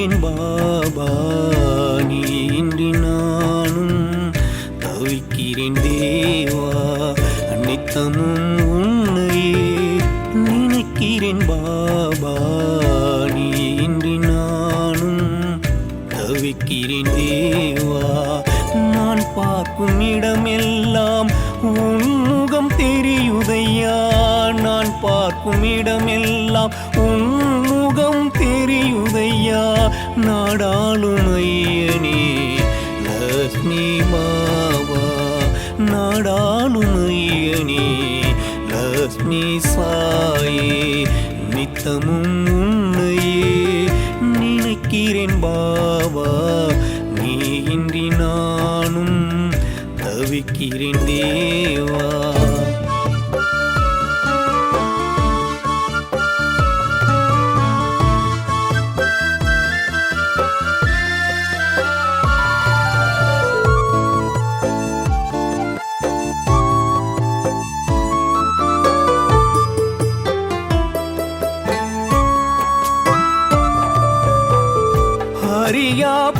சொல்லின் பாபா நீன்றி நானும் தவிக்கிறேன் தேவா. அனைத்தமும் உன்னையே நினைக்கிறேன் பாபா நீன்றி நானும் தவிக்கிறேன் தேவா. நான் பார்க்கும் இடமெல்லாம் உன்முகம் தெரியுதையா? நான் பார்க்கும் இடமெல்லாம் உன் முகம் தெரியுதையா? நாடாளும் ஐயனே லக்ஷ்மி மாவா நாடாளும் ஐயனே லக்ஷ்மி சாயே நித்தமும் உன்னையே நினைக்கிறேன் பாவா. நீ இன்றி நானும் தவிக்கிறேன் தே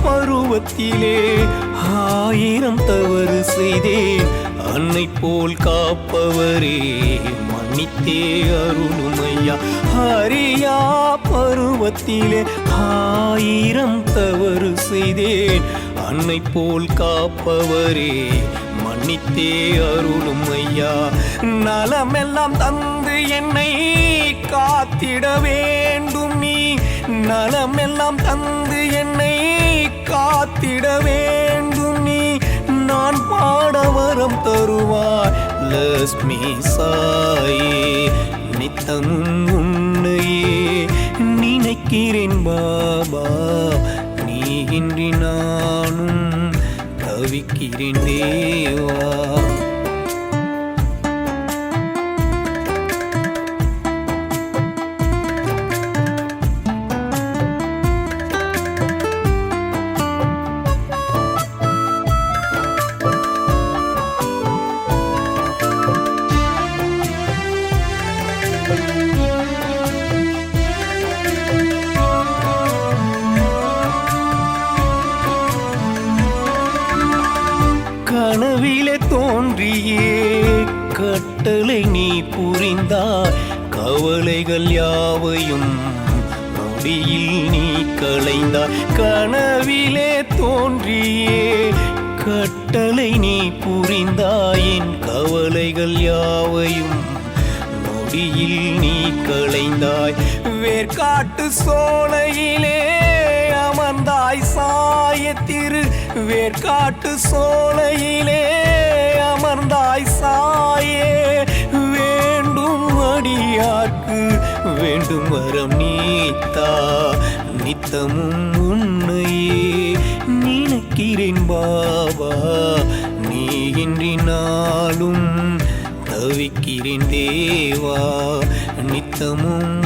பருவத்திலே ஆயிரம் தவறு செய்தேன். அன்னை போல் காப்பவரே மன்னித்தே அருளுமையா. அறியா பருவத்திலே ஆயிரம் தவறு செய்தேன். அன்னை போல் காப்பவரே மன்னித்தே அருளும் ஐயா நலமெல்லாம் தந்து என்னை காத்திடவே நலம் எல்லாம் தந்து என்னை காத்திட வேண்டும் நீ. நான் பாட வரம் தருவாய் லக்ஷ்மி சாயே. நித்தமும் உன்னையே நினைக்கிறேன் பாபா. நீ இன்றி நானும் தவிக்கிறேன் தேவா. கனவிலே தோன்றியே. கட்டளை நீ புரிந்தாய் கவலைகள் யாவையும் நொடியில் நீ களைந்தாய் கனவிலே தோன்றியே. கட்டளை நீ புரிந்தாயின் கவலைகள் யாவையும் நொடியில் நீ களைந்தாய். வேர்காட்டு சோலையிலே வேர்காட்டு சோலையிலே அமர்ந்தாய் சாயே. வேண்டும் அடியாக்கு வேண்டும் வரம் நீத்தா. நித்தமும் உன்னையே நினைக்கிறேன் பாபா. நீ இன்றி நாளும் தவிக்கிறேன் தேவா. நித்தமும்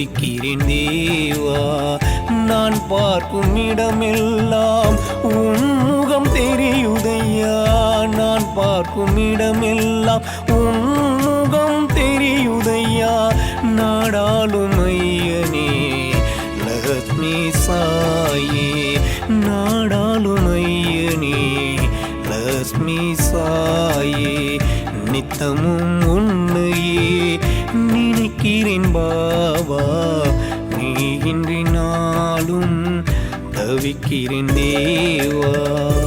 தவிக்கிறேன் தேவா. நான் பார்க்கும் இடமெல்லாம் உன்முகம் தெரியுதையா? நான் பார்க்கும் இடமெல்லாம் உன்முகம் தெரியுதையா? நாடாளும் ஐயனே லக்ஷ்மி சாயே நாடா இருக்கிறேன் பாவா. நீ இன்றி நாளும் தவிக்கிறேன் தேவா.